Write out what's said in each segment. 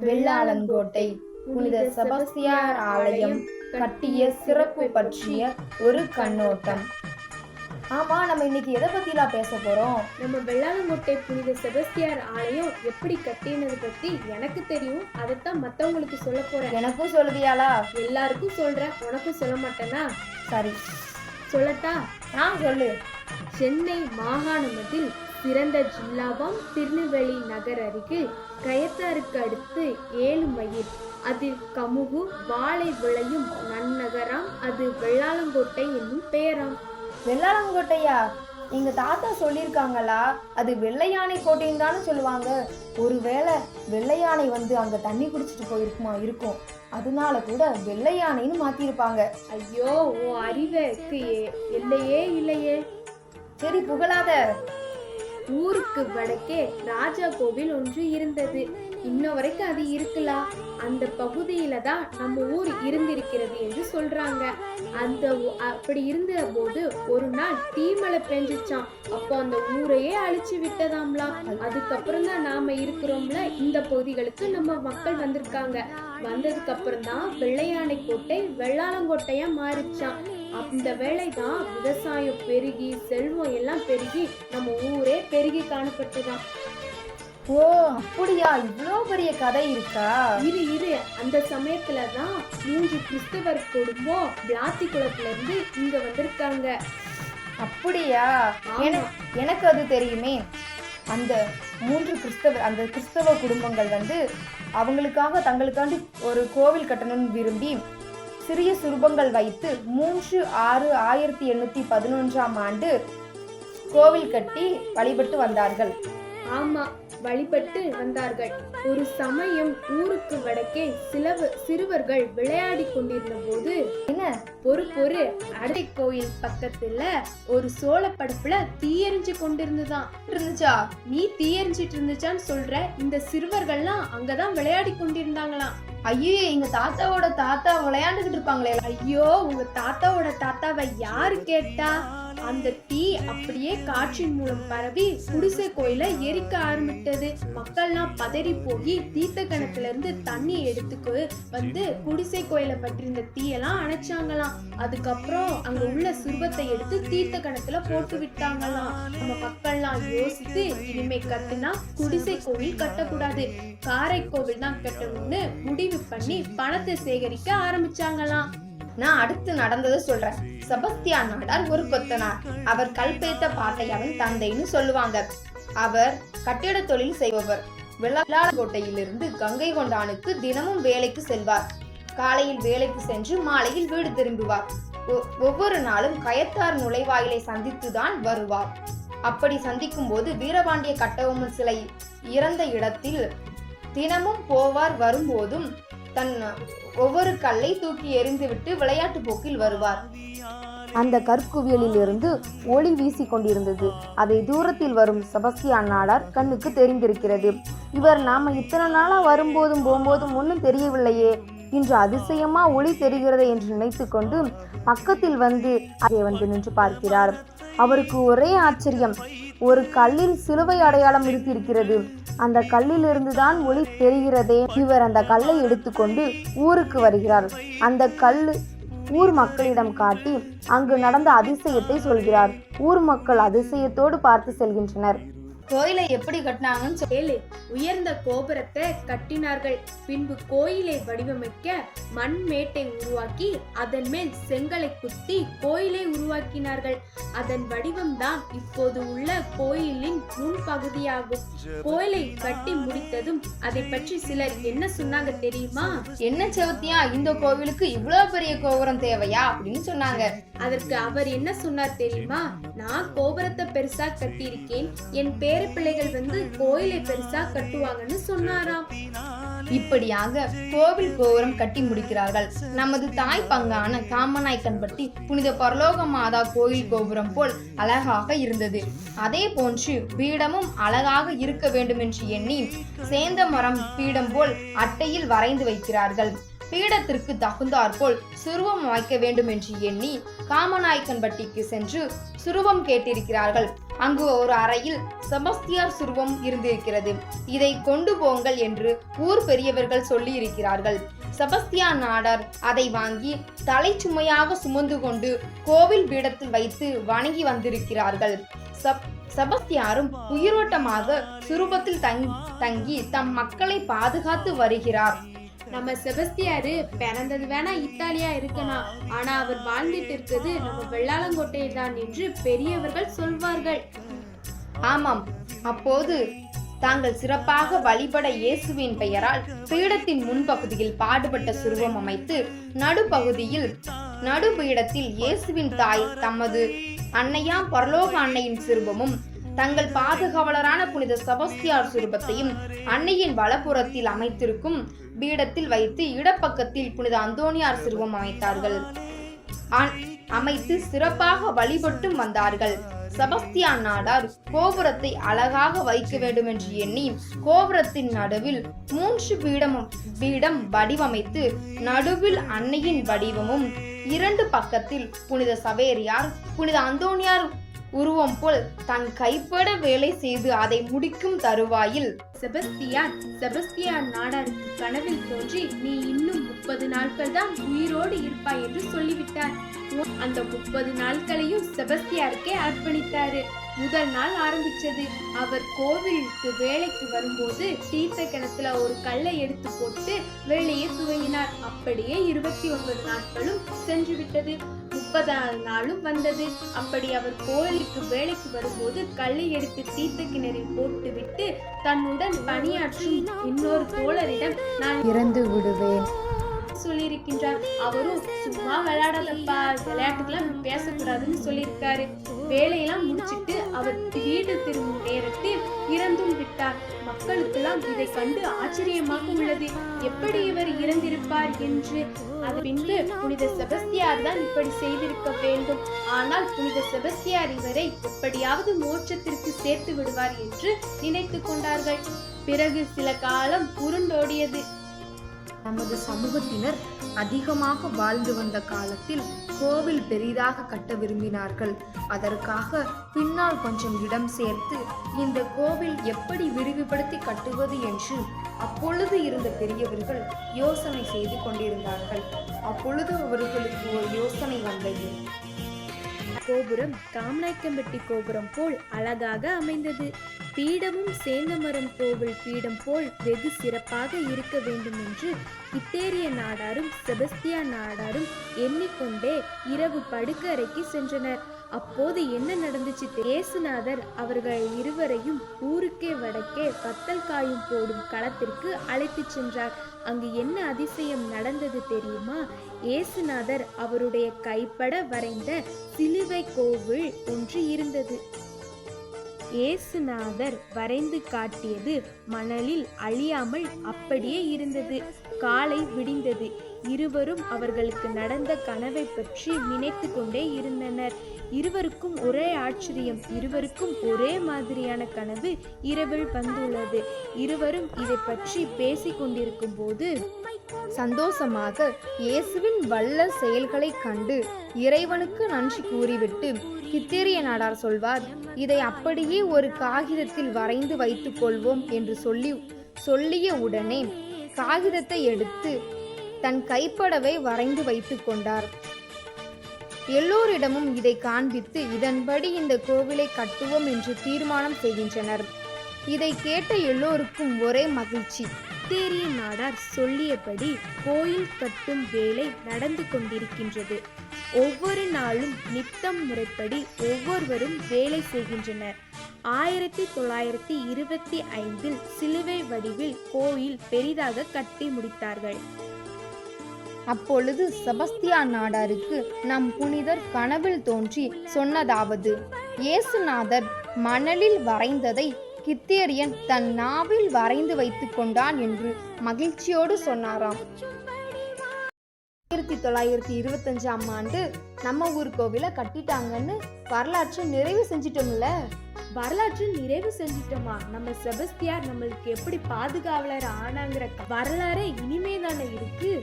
வெள்ளாளங்கோட்டை புனித செபஸ்தியார் ஆலயம் கட்டிய சிறப்பு பற்றிய ஒரு கண்ணோட்டம். ஆமா நம்ம இன்னைக்கு எதை பத்திலாம் பேச போறோம்? நம்ம வெள்ளாளங்கோட்டை புனித செபஸ்தியார் ஆலயம் எப்படி கட்டினது பத்தி எனக்கு தெரியும். அதைத்தான் மத்தவங்களுக்கு சொல்ல போறேன். எனக்கும் சொல்லுதியாளா? எல்லாருக்கும் சொல்றேன். உனக்கும் சொல்ல மாட்டேனா? சரி. சொல்லட்டா? ஆ சொல்லு. சென்னை மாகாணமத்தில் சிறந்த ஜில்லாவாம் திருநெல்வேலி நகர் அருகில் கயத்தாருக்கு அடுத்து ஏழு மைல் அதில் கமுகு வாழை விளையும் நன்னகராம் அது வெள்ளாளங்கோட்டை என்னும் பெயராம். வெள்ளாளங்கோட்டையா எங்க தாத்தா சொல்லியிருக்காங்களா அது வெள்ளையானை கோட்டைன்னு தானே சொல்லுவாங்க. ஒருவேளை வெள்ளையானை வந்து அங்க தண்ணி குடிச்சிட்டு போயிருக்குமா இருக்கும். அதனால கூட வெள்ளையானைன்னு மாத்திருப்பாங்க. ஐயோ உன் அறிவுக்கு எல்லையே இல்லையே. சரி புகழாத. ஊருக்கு வடக்கே ராஜா கோவில் ஒன்று இருந்தது. இன்ன வரைக்கும் அது இருக்கலாம். அந்த பகுதியில தான் நம்ம ஊர் இருந்திருக்கிறது என்று சொல்றாங்க. அந்த அப்படி இருந்த போது ஒரு நாள் தீமலை பெஞ்சிச்சான் அப்போ அந்த ஊரையே அழிச்சு விட்டதாம்லாம் அதுக்கப்புறம் தான் நாம இருக்கிறோம்ல. இந்த பகுதிகளுக்கு நம்ம மக்கள் வந்திருக்காங்க. வந்ததுக்கு அப்புறம் தான் வெள்ளையானை கோட்டை வெள்ளாளங்கோட்டையா மாறிச்சான் அந்த வேலை தான் விவசாயம் பெருகி செல்வம் எல்லாம் பெருகி நம்ம ஊரே பெருகி காணப்பட்டதாம் ஓ அப்படியா? இவ்வளோ பெரிய கதை இருக்கா? இரு இரு. அந்த சமயத்துல தான் மூன்று கிறிஸ்தவர் குடும்பம் பிளாத்தி குளத்துல இருந்து இங்க வந்திருக்காங்க. அப்படியா? என- எனக்கு அது தெரியுமே. அந்த மூன்று கிறிஸ்தவ அந்த கிறிஸ்தவ குடும்பங்கள் வந்து அவங்களுக்காக தங்களுக்காண்டி ஒரு கோவில் கட்டணும்னு விரும்பி சிறிய சுரூபங்கள் வைத்து மூன்று ஆறு ஆயிரத்தி எண்ணூற்றி பதினொன்றாம் ஆண்டு கோவில் கட்டி வழிபட்டு வந்தார்கள். ஆமாம் வழிபட்டு வந்தார்கள். ஒரு சமயம் ஊருக்கு வடக்கே சில சிறுவர்கள் விளையாடி கொண்டிருந்த போது என்ன? பொறு பொறு. அடை கோயில் பக்கத்துல ஒரு சோழ படப்புல தீயறிஞ்சு கொண்டிருந்துதான். இருந்துச்சா? நீ தீயறிஞ்சிட்டு இருந்துச்சான்னு சொல்ற இந்த சிறுவர்கள்லாம் அங்கதான் விளையாடி கொண்டிருந்தாங்களாம். ஐயோ எங்க தாத்தாவோட தாத்தா விளையாண்டுகிட்டு இருப்பாங்களே. ஐயோ உங்க தாத்தாவோட தாத்தாவை யாரு கேட்டா? அந்த தீ அப்படியே காற்றின் மூலம் பரவி குடிசை கோயில எரிக்க ஆரம்பித்தது. மக்கள்லாம் பதறி போய் தீர்த்த கிணத்துல இருந்து தண்ணி எடுத்துக்கு வந்து குடிசை கோயில பற்றிருந்த தீயெல்லாம் அணைச்சாங்களாம். அதுக்கப்புறம் அங்க உள்ள சுருபத்தை எடுத்து தீர்த்த கிணத்துல போட்டு விட்டாங்களாம். நம்ம மக்கள்லாம் யோசித்து இனிமே கட்டுனா குடிசை கோவில் கட்டக்கூடாது. காரை கோவில் தான் கட்டணும்னு முடிவு பண்ணி பணத்தை சேகரிக்க ஆரம்பிச்சாங்களாம். நான் அடுத்து நடந்ததை சொல்றேன். செபஸ்தியான் நாடார் ஒரு கொத்தனார். அவர் கல்பேத்த பாட்டையாவின் தந்தைன்னு சொல்லுவாங்க. அவர் கட்டிட தொழில் செய்பவர். வெள்ளாளக்கோட்டையிலிருந்து கங்கை கொண்டானுக்கு தினமும் வேலைக்கு செல்வார். காலையில் வேலைக்கு சென்று மாலையில் வீடு திரும்புவார். ஒ- ஒவ்வொரு நாளும் கயத்தார் நுழைவாயிலை சந்தித்துதான் வருவார். அப்படி சந்திக்கும் போது வீரபாண்டிய கட்டபொம்மன் சிலை இறந்த இடத்தில் தினமும் போவார். வரும்போதும் தன் ஒவ்வொரு கல்லை தூக்கி எறிந்துவிட்டு விளையாட்டு போக்கில் வருவார். அந்த கற்குவியலில் இருந்து ஒளி வீசிக் கொண்டிருந்தது. அதை தூரத்தில் வரும் செபஸ்தியான் நாடார் கண்ணுக்கு தெரிந்திருக்கிறது. இவர் நாம இத்தனை நாளா வரும்போதும் போகும்போதும் ஒன்றும் தெரியவில்லையே. இன்று அதிசயமா ஒளி தெரிகிறது என்று நினைத்துக்கொண்டு பக்கத்தில் வந்து அங்கே வந்து நின்று பார்க்கிறார். அவருக்கு ஒரே ஆச்சரியம். ஒரு கல்லில் சிலுவை அடையாளம் இருந்திருக்கிறது. அந்த கல்லிலிருந்து தான் ஒளி தெரிகிறதே இவர் அந்த கல்லை எடுத்துக்கொண்டு ஊருக்கு வருகிறார். அந்த கல் ஊர் மக்களிடம் காட்டி அங்கு நடந்த அதிசயத்தை சொல்கிறார். ஊர் மக்கள் அதிசயத்தோடு பார்த்து செல்கின்றனர். கோயிலை எப்படி கட்டினாங்கன்னு ஏழு உயர்ந்த கோபுரத்தை கட்டினார்கள். பின்பு கோயிலை வடிவமைக்க மண் மேட்டை உருவாக்கி அதன் மேல் செங்கலை குத்தி கோயிலை உருவாக்கினார்கள். அதன் வடிவம்தான் இப்போது உள்ள கோயிலின் முன்பகுதியாகும் கோயிலை கட்டி முடித்ததும் அதை பற்றி சிலர் என்ன சொன்னாங்க தெரியுமா? என்ன செவத்தியா இந்த கோவிலுக்கு இவ்வளவு பெரிய கோபுரம் தேவையா அப்படின்னு சொன்னாங்க. அதற்கு அவர் என்ன சொன்னார் தெரியுமா? நான் கோபுரத்தை பெருசா கட்டியிருக்கேன். என் பேர பிள்ளைகள் வந்து கோயிலை பெருசா கட்டுவாங்கன்னு சொன்னாராம். இப்படியாக கோவில் கோபுரம் கட்டி முடிக்கிறார்கள். நமது தாய் பங்கான காமநாய்க்கன் பட்டி புனித பரலோக மாதா கோயில் கோபுரம் போல் அழகாக இருந்தது. அதே போன்று பீடமும் அழகாக இருக்க வேண்டும் என்று எண்ணி சேந்த மரம் பீடம் போல் அட்டையில் வரைந்து வைக்கிறார்கள். பீடத்திற்கு தகுந்தாற்போல் சுருவம் அமைக்க வேண்டும் என்று எண்ணி காமநாயக்கன்பட்டிக்கு சென்று சுருவம் கேட்டிருக்கிறார்கள். அங்கு ஒரு அறையில் செபஸ்தியார் சுருவம் இருந்திருக்கிறது. இதை கொண்டு போங்கள் என்று ஊர் பெரியவர்கள் சொல்லி இருக்கிறார்கள் நாடர் நாடார் அதை வாங்கி தலை சுமையாக சுமந்து கொண்டு கோவில் பீடத்தில் வைத்து வணங்கி வந்திருக்கிறார்கள். சப் செபஸ்தியாரும் உயிரோட்டமாக சுரூபத்தில் தங்கி தங்கி தம் மக்களை பாதுகாத்து வருகிறார். நம்ம செபஸ்தியாரு பிறந்தது வேணா இத்தாலியா இருக்கலாம் ஆனா அவர் வாழ்ந்துட்டு இருக்கிறது நம்ம வெள்ளாளங்கோட்டை தான் என்று பெரியவர்கள் சொல்வார்கள். ஆமாம். அப்போது தாங்கள் சிறப்பாக வழிபட இயேசுவின் பெயரால் பீடத்தின் முன்பகுதியில் பாடுபட்ட சுருவம் அமைத்து நடுப்பகுதியில் நடுபீடத்தில் இயேசுவின் தாய் தமது அன்னையாம் பரலோக அன்னையின் சிறுபமும் தங்கள் பாதுகாவலரான புனித சபஸ்தியார் சுரூபத்தையும் அன்னையின் வலப்புறத்தில் அமைத்திருக்கும் பீடத்தில் வைத்து இடப்பக்கத்தில் புனித அந்தோனியார் சிறுவம் அமைத்தார்கள். அமைத்து சிறப்பாக வழிபட்டும் வந்தார்கள். சபஸ்தியான் நாடார் கோபுரத்தை அழகாக வைக்க வேண்டும் என்று எண்ணி கோபுரத்தின் நடுவில் மூன்று பீடம் பீடம் வடிவமைத்து நடுவில் அன்னையின் வடிவமும் இரண்டு பக்கத்தில் புனித சவேரியார் புனித அந்தோனியார் உருவம் போல் தன் கைப்பட வேலை செய்து அதை முடிக்கும் தருவாயில். செபஸ்தியான் செபஸ்தியான் நாடாருக்கு கனவில் தோன்றி நீ இன்னும் முப்பது நாட்கள் தான் உயிரோடு இருப்பாய் என்று சொல்லிவிட்டார். அந்த முப்பது நாட்களையும் செபஸ்தியாருக்கே அர்ப்பணித்தாரு. முதல் நாள் ஆரம்பிச்சது. அவர் கோவிலுக்கு வேலைக்கு வரும்போது தீர்த்த கிணத்துல ஒரு கல்லை எடுத்து போட்டு வேலையை துவங்கினார். அப்படியே இருபத்தி ஒன்பது நாட்களும் சென்று விட்டது முப்பதாவது நாளும் வந்தது. அப்படி அவர் கோயிலுக்கு வேலைக்கு வரும்போது கல்லை எடுத்து தீர்த்த கிணறில் போட்டுவிட்டு தன்னுடன் பணியாற்றும் இன்னொரு தோழரிடம் நான் இறந்து விடுவேன் சொல்லியிருக்கின்றார். அவரும் சும்மா விளையாடாதப்பா விளையாட்டுக்கெல்லாம் பேசக்கூடாதுன்னு சொல்லியிருக்காரு. வேலையெல்லாம் முடிச்சிட்டு அவர் வீடு திரும்பும் நேரத்தில் இறந்தும் விட்டார். மக்களுக்கெல்லாம் இதை கண்டு ஆச்சரியமாக உள்ளது. எப்படி இவர் இறந்திருப்பார் என்று. அது பின்பு புனித செபஸ்தியார் தான் இப்படி செய்திருக்க வேண்டும். ஆனால் புனித செபஸ்தியார் இவரை எப்படியாவது மோட்சத்திற்கு சேர்த்து விடுவார் என்று நினைத்து கொண்டார்கள். பிறகு சில காலம் உருண்டோடியது. நமது சமூகத்தினர் அதிகமாக வாழ்ந்து வந்த காலத்தில் கோவில் பெரிதாக கட்ட விரும்பினார்கள். அதற்காக பின்னால் கொஞ்சம் இடம் சேர்த்து இந்த கோவில் எப்படி விரிவுபடுத்தி கட்டுவது என்று அப்பொழுது இருந்த பெரியவர்கள் யோசனை செய்து கொண்டிருந்தார்கள். அப்பொழுது அவர்களுக்கு ஒரு யோசனை வந்தது. கோபுரம் காமநாயக்கம்பட்டி கோபுரம் போல் அழகாக அமைந்தது. பீடமும் சேந்தமரம் கோவில் பீடம் போல் வெகு சிறப்பாக இருக்க வேண்டும் என்று இத்தேரிய நாடாரும் செபஸ்தியா நாடாரும் எண்ணிக்கொண்டே இரவு படுக்கறைக்கு சென்றனர். அப்போது என்ன நடந்துச்சு? ஏசுநாதர் அவர்கள் இருவரையும் ஊருக்கே வடக்கே பத்தல் காயும் போடும் களத்திற்கு அழைத்துச் சென்றார். அங்கு என்ன அதிசயம் நடந்தது தெரியுமா? ஏசுநாதர் அவருடைய கைப்பட வரைந்த சிலுவை கோவில் ஒன்று இருந்தது. ஏசுநாதர் வரைந்து காட்டியது மணலில் அழியாமல் அப்படியே இருந்தது. காலை விடிந்தது. இருவரும் அவர்களுக்கு நடந்த கனவை பற்றி நினைத்து கொண்டே இருந்தனர். இருவருக்கும் ஒரே ஆச்சரியம் இருவருக்கும் ஒரே மாதிரியான கனவு இரவில் வந்துள்ளது. இருவரும் இதை பற்றி பேசிக் கொண்டிருக்கும் போது சந்தோஷமாக இயேசுவின் வல்ல செயல்களை கண்டு இறைவனுக்கு நன்றி கூறிவிட்டு கித்தேரிய நாடார் சொல்வார் இதை அப்படியே ஒரு காகிதத்தில் வரைந்து வைத்துக் கொள்வோம் என்று சொல்லி சொல்லிய உடனே காகிதத்தை எடுத்து தன் கைப்படவை வரைந்து வைத்துக் கொண்டார். எல்லோரிடமும் இதை காண்பித்து இதன்படி இந்த கோவிலை கட்டுவோம் என்று தீர்மானம் செய்கின்றனர். இதை கேட்ட எல்லோருக்கும் ஒரே மகிழ்ச்சி. தேரிய நாடார் சொல்லியபடி கோயில் கட்டும் வேலை நடந்து கொண்டிருக்கின்றது. ஒவ்வொரு நாளும் நித்தம் முறைப்படி ஒவ்வொருவரும் வேலை செய்கின்றனர். ஆயிரத்தி தொள்ளாயிரத்தி இருபத்தி ஐந்தில் சிலுவை வடிவில் கோயில் பெரிதாக கட்டி முடித்தார்கள். அப்பொழுது செபஸ்தியா நாடாருக்கு நம் புனிதர் கனவில் தோன்றி சொன்னதாவது இயேசுநாதர் மணலில் வரைந்ததை கித்தேரியன் தன் நாவில் வரைந்து வைத்துக் கொண்டான் என்று மகிழ்ச்சியோடு சொன்னாராம். ஆயிரத்தி தொள்ளாயிரத்தி இருபத்தஞ்சாம் ஆண்டு நம்ம ஊர் கோவிலை கட்டிட்டாங்கன்னு வரலாற்றை நிறைவு செஞ்சிட்டோம்ல? வரலாற்று நிறைவு செஞ்சிட்டோமா? நம்ம செபஸ்தியார் நம்மளுக்கு எப்படி பாதுகாவலர் ஆனாங்கிற வரலாறே இனிமே தானே இருக்கு?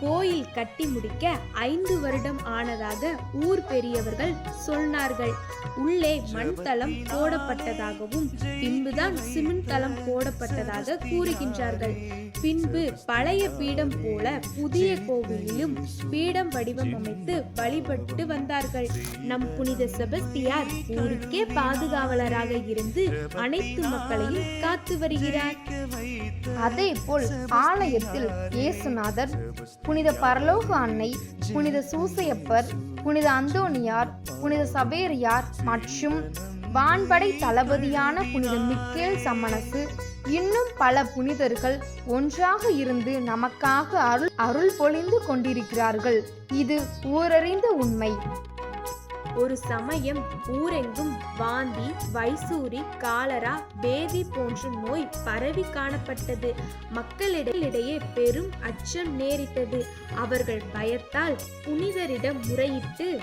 கோயில் கட்டி முடிக்க ஐந்து வருடம் ஆனதாக ஊர் பெரியவர்கள் சொன்னார்கள். உள்ளே மண் தளம் போடப்பட்டதாகவும் பின்புதான் சிமெண்ட் தளம் போடப்பட்டதாக கூறுகின்றார்கள். பின்பு பழைய பீடம் போல புதிய கோவிலிலும் பீடம் வடிவம் அமைத்து வழிபட்டு வந்தார்கள். நம் புனித செபஸ்தியார் ஊருக்கே பாதுகாவலராக இருந்து அனைத்து மக்களையும் காத்து வருகிறார். அதேபோல் ஆலயத்தில் இயேசுநாதர் புனித பரலோக அன்னை புனித சூசையப்பர் புனித அந்தோனியார் புனித சபேரியார் மற்றும் வான்படை தளபதியான புனித மிக்கேல் சம்மனசு இன்னும் பல புனிதர்கள் ஒன்றாக இருந்து நமக்காக அருள் அருள் பொழிந்து கொண்டிருக்கிறார்கள். இது ஊரறிந்த உண்மை. ஒரு சமயம் ஊரெங்கும் வாந்தி வைசூரி காலரா பேதி போன்ற நோய் பரவி காணப்பட்டது. மக்களிடையே பெரும் அச்சம் நேரிட்டது. அவர்கள் பயத்தால் புனிதரிடம் முறையிட்டு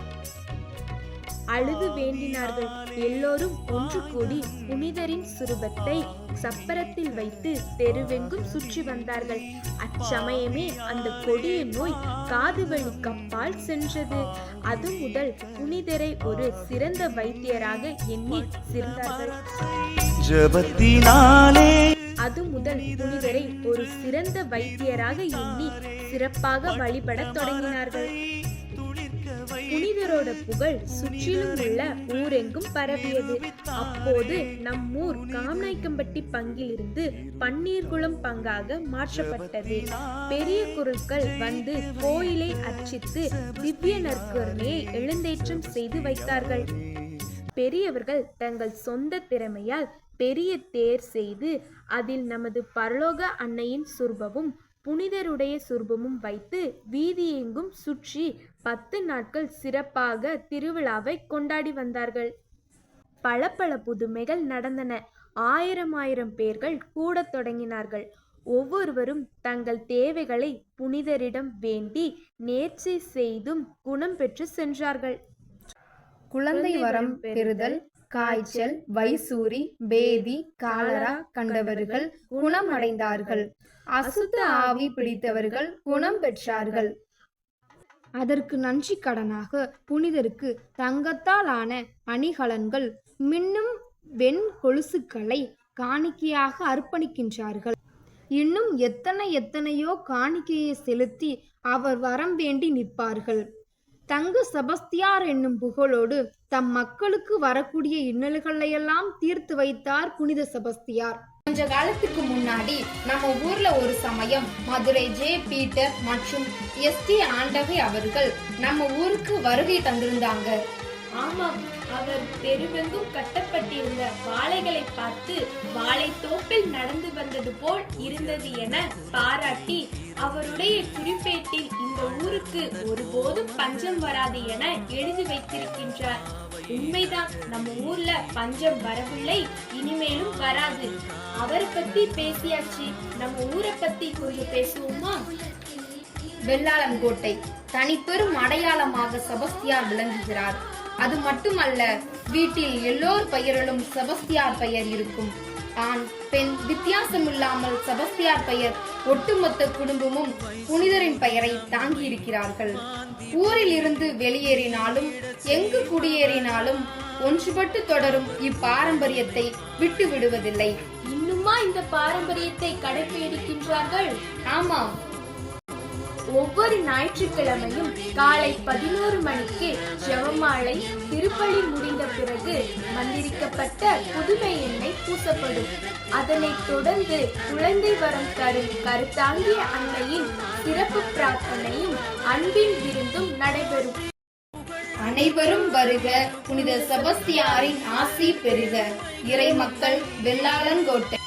அழுது வேண்டினார்கள். எல்லோரும் ஒன்று கூடி புனிதரின் சுரூபத்தை சப்பரத்தில் வைத்து தெருவெங்கும் சுற்றி வந்தார்கள். அச்சமயமே அந்த கொடிய நோய் காதுவழி கப்பால் சென்றது. அது முதல் புனிதரை ஒரு சிறந்த வைத்தியராக எண்ணி சிறந்தார்கள் அது முதல் புனிதரை ஒரு சிறந்த வைத்தியராக எண்ணி சிறப்பாக வழிபடத் தொடங்கினார்கள். அவரோட புகழ் சுற்றிலும் உள்ள ஊரெங்கும் பரவியது. அப்போது நம் ஊர் காமநாயக்கம்பட்டி பங்கிலிருந்து பன்னீர்குளம் பங்காக மாற்றப்பட்டது. பெரிய குருக்கள் வந்து கோயிலை அர்ச்சித்து திவ்ய நற்கருணையை எழுந்தேற்றம் செய்து வைத்தார்கள். பெரியவர்கள் தங்கள் சொந்த திறமையால் பெரிய தேர் செய்து அதில் நமது பரலோக அன்னையின் சுர்பமும் புனிதருடைய சுர்பமும் வைத்து வீதியெங்கும் சுற்றி பத்து நாட்கள் சிறப்பாக திருவிழாவை கொண்டாடி வந்தார்கள். பல பல புதுமைகள் நடந்தன. ஆயிரம் ஆயிரம் பேர்கள் கூடத் தொடங்கினார்கள். ஒவ்வொருவரும் தங்கள் தேவைகளை புனிதரிடம் வேண்டி நேர்ச்சை செய்தும் குணம் பெற்று சென்றார்கள். குழந்தை வரம் பெறுதல் காய்ச்சல் வைசூரி பேதி காலரா கண்டவர்கள் குணமடைந்தார்கள் அசுத்த ஆவி பிடித்தவர்கள் குணம் பெற்றார்கள். அதற்கு நன்றி கடனாக புனிதருக்கு தங்கத்தால் ஆன அணிகலன்கள் மின்னும் வெண் கொலுசுக்களை காணிக்கையாக அர்ப்பணிக்கின்றார்கள். இன்னும் எத்தனை எத்தனையோ காணிக்கையை செலுத்தி அவர் வரம் வேண்டி நிற்பார்கள். தங்கு செபஸ்தியார் என்னும் புகழோடு தம் மக்களுக்கு வரக்கூடிய இன்னல்களையெல்லாம் தீர்த்து வைத்தார் புனித செபஸ்தியார். கொஞ்ச காலத்துக்கு முன்னாடி நம்ம ஊர்ல ஒரு சமயம் மதுரை ஜே பீட்டர் மற்றும் எஸ் டி ஆண்டகை அவர்கள் நம்ம ஊருக்கு வருகை தந்திருந்தாங்க. ஆமா அவர் தெருவெங்கும் கட்டப்பட்டிருந்த வாழைகளை பார்த்து வாழைத்தோப்பில் நடந்து வந்தது போல் இருந்தது என பாராட்டி அவருடைய குறிப்பேட்டில் இந்த ஊருக்கு ஒருபோதும் பஞ்சம் வராது என எழுதி வைத்திருக்கின்றார். உண்மைதான் நம்ம ஊர்ல பஞ்சம் வரவில்லை இனிமேலும் வராது. அவரை பத்தி பேசியாச்சு. நம்ம ஊரை பத்தி கொஞ்சம் பேசுவோமா? வெள்ளாளங்கோட்டை தனிப்பெரும் அடையாளமாக செபஸ்தியார் விளங்குகிறார். அது மட்டுமல்ல வீட்டில் எல்லோர் பெயரிலும் செபஸ்தியார் பெயர் இருக்கும். ஆண் பெண் வித்தியாசமில்லாமல் செபஸ்தியார் பெயர் ஒட்டுமொத்த குடும்பமும் புனிதரின் பெயரை தாங்கி இருக்கிறார்கள் ஊரில் இருந்து வெளியேறினாலும் எங்கு குடியேறினாலும் ஒன்றுபட்டு தொடரும் இப்பாரம்பரியத்தை விட்டு விடுவதில்லை இன்னுமா இந்த பாரம்பரியத்தை கடைபிடிக்கின்றார்கள் ஆமாம். ஒவ்வொரு ஞாயிற்றுக்கிழமையும் காலை பதினோரு மணிக்கு ஜெபமாலை திருப்பலி முடிந்த பிறகு மந்திரிக்கப்பட்ட புதுமை எண்ணெய் பூசப்படும். அதனைத் தொடர்ந்து குழந்தை வரம் தரும் கருத்தாங்கிய அன்னையின் சிறப்பு பிரார்த்தனையும் அன்பின் விருந்தும் நடைபெறும். அனைவரும் வருக புனித செபஸ்தியாரின் ஆசி பெறுக. இறை மக்கள் வெள்ளாளன் கோட்டை.